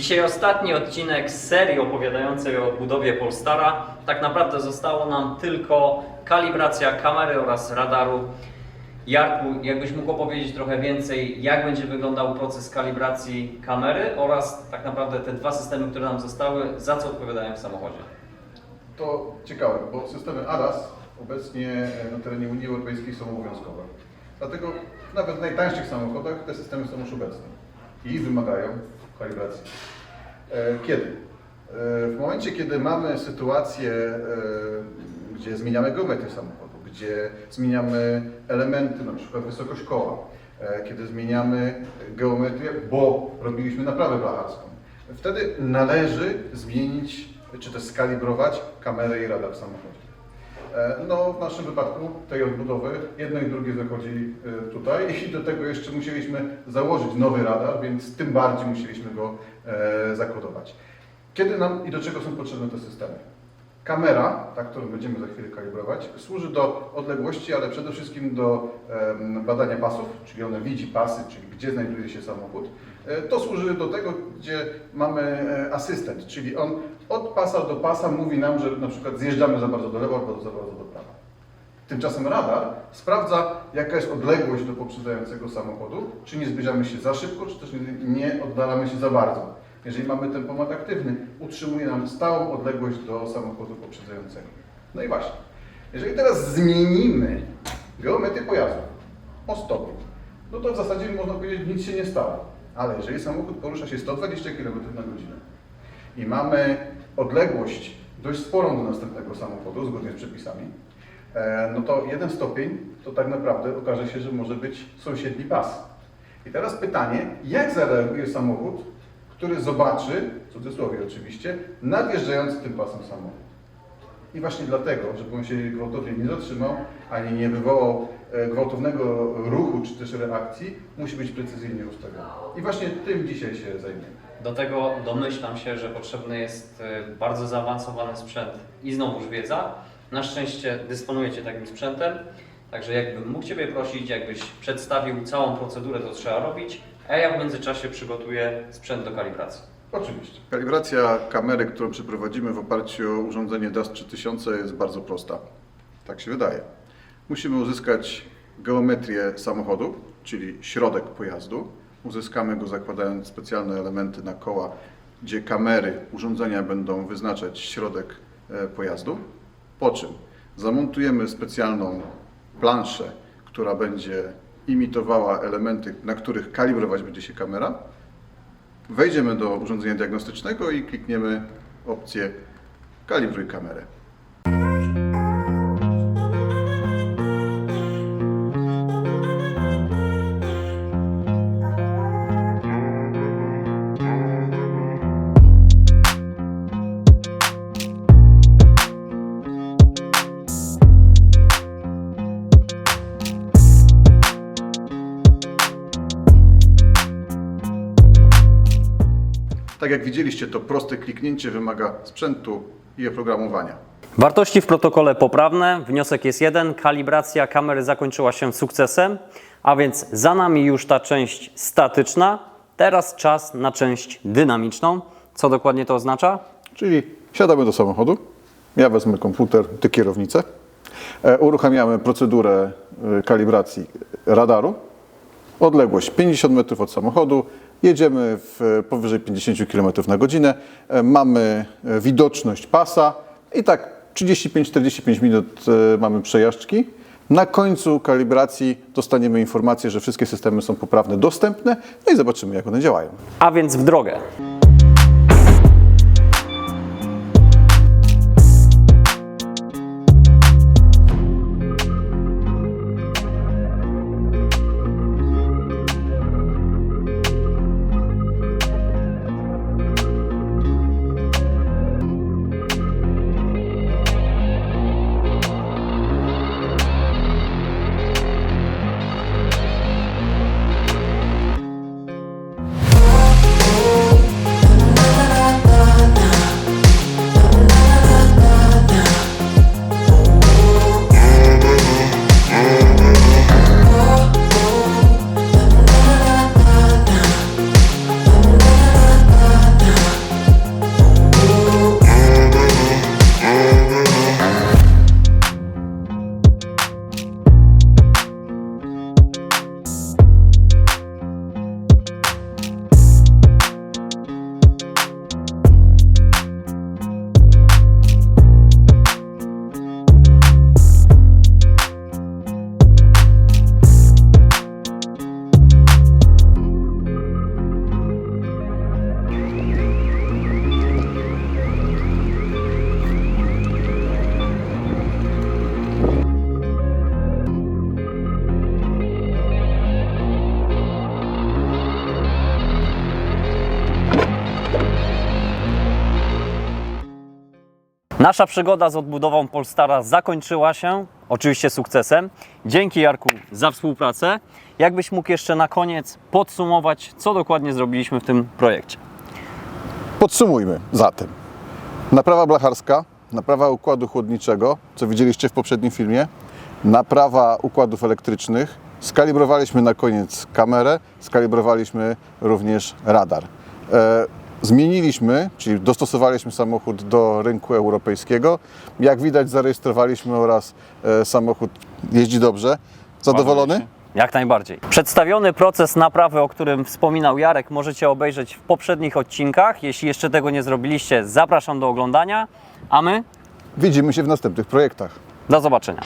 Dzisiaj ostatni odcinek z serii opowiadającej o budowie Polstara. Tak naprawdę zostało nam tylko kalibracja kamery oraz radaru. Jarku, jakbyś mógł opowiedzieć trochę więcej, jak będzie wyglądał proces kalibracji kamery oraz tak naprawdę te dwa systemy, które nam zostały, za co odpowiadają w samochodzie? To ciekawe, bo systemy ADAS obecnie na terenie Unii Europejskiej są obowiązkowe. Dlatego nawet w najtańszych samochodach te systemy są już obecne i wymagają kalibracji. E, Kiedy? E, W momencie, kiedy mamy sytuację, e, gdzie zmieniamy geometrię samochodu, gdzie zmieniamy elementy, na przykład wysokość koła, kiedy zmieniamy geometrię, bo robiliśmy naprawę blacharską, wtedy należy zmienić, czy też skalibrować kamerę i radar w samochodzie. E, No, w naszym wypadku tej odbudowy jedno i drugie zachodzi e, tutaj i do tego jeszcze musieliśmy założyć nowy radar, więc tym bardziej musieliśmy go e, zakodować. Kiedy nam i do czego są potrzebne te systemy? Kamera, ta, którą będziemy za chwilę kalibrować, służy do odległości, ale przede wszystkim do badania pasów, czyli one widzi pasy, czyli gdzie znajduje się samochód. E, To służy do tego, gdzie mamy e, asystent, czyli on od pasa do pasa mówi nam, że na przykład zjeżdżamy za bardzo do lewa albo za bardzo do prawa. Tymczasem radar sprawdza, jaka jest odległość do poprzedzającego samochodu, czy nie zbliżamy się za szybko, czy też nie oddalamy się za bardzo. Jeżeli mamy tempomat aktywny, utrzymuje nam stałą odległość do samochodu poprzedzającego. No i właśnie, jeżeli teraz zmienimy geometrię pojazdu o stopień, no to w zasadzie można powiedzieć, nic się nie stało. Ale jeżeli samochód porusza się 120 km na godzinę i mamy odległość dość sporą do następnego samochodu, zgodnie z przepisami, e, no to jeden stopień to tak naprawdę okaże się, że może być sąsiedni pas. I teraz pytanie, jak zareaguje samochód, który zobaczy, w cudzysłowie oczywiście, nadjeżdżający tym pasem samochód. I właśnie dlatego, żeby on się gwałtownie nie zatrzymał, ani nie wywołał e, gwałtownego ruchu czy też reakcji, musi być precyzyjnie ustawiony. I właśnie tym dzisiaj się zajmiemy. Do tego domyślam się, że potrzebny jest y, bardzo zaawansowany sprzęt i znowuż wiedza. Na szczęście dysponujecie takim sprzętem, także jakbym mógł Ciebie prosić, jakbyś przedstawił całą procedurę, co trzeba robić, a ja w międzyczasie przygotuję sprzęt do kalibracji. Oczywiście. Kalibracja kamery, którą przeprowadzimy w oparciu o urządzenie DAS 3000 jest bardzo prosta. Tak się wydaje. Musimy uzyskać geometrię samochodu, czyli środek pojazdu. Uzyskamy go zakładając specjalne elementy na koła, gdzie kamery urządzenia będą wyznaczać środek e, pojazdu. Po czym zamontujemy specjalną planszę, która będzie imitowała elementy, na których kalibrować będzie się kamera. Wejdziemy do urządzenia diagnostycznego i klikniemy opcję Kalibruj kamerę. Tak jak widzieliście, to proste kliknięcie wymaga sprzętu i oprogramowania. Wartości w protokole poprawne. Wniosek jest jeden. Kalibracja kamery zakończyła się sukcesem, a więc za nami już ta część statyczna. Teraz czas na część dynamiczną. Co dokładnie to oznacza? Czyli siadamy do samochodu, ja wezmę komputer, ty kierownicę, e, uruchamiamy procedurę e, kalibracji radaru, odległość 50 metrów od samochodu, jedziemy w powyżej 50 km na godzinę, e, mamy e, widoczność pasa i tak 35-45 minut e, mamy przejażdżki. Na końcu kalibracji dostaniemy informację, że wszystkie systemy są poprawne, dostępne, no i zobaczymy jak one działają. A więc w drogę. Nasza przygoda z odbudową Polstara zakończyła się, oczywiście sukcesem. Dzięki Jarku za współpracę. Jakbyś mógł jeszcze na koniec podsumować, co dokładnie zrobiliśmy w tym projekcie? Podsumujmy zatem. Naprawa blacharska, naprawa układu chłodniczego, co widzieliście w poprzednim filmie, naprawa układów elektrycznych, skalibrowaliśmy na koniec kamerę, skalibrowaliśmy również radar. Zmieniliśmy, czyli dostosowaliśmy samochód do rynku europejskiego. Jak widać zarejestrowaliśmy oraz e, samochód jeździ dobrze. Zadowolony? Jak najbardziej. Przedstawiony proces naprawy, o którym wspominał Jarek, możecie obejrzeć w poprzednich odcinkach. Jeśli jeszcze tego nie zrobiliście, zapraszam do oglądania. A my Widzimy się w następnych projektach. do zobaczenia.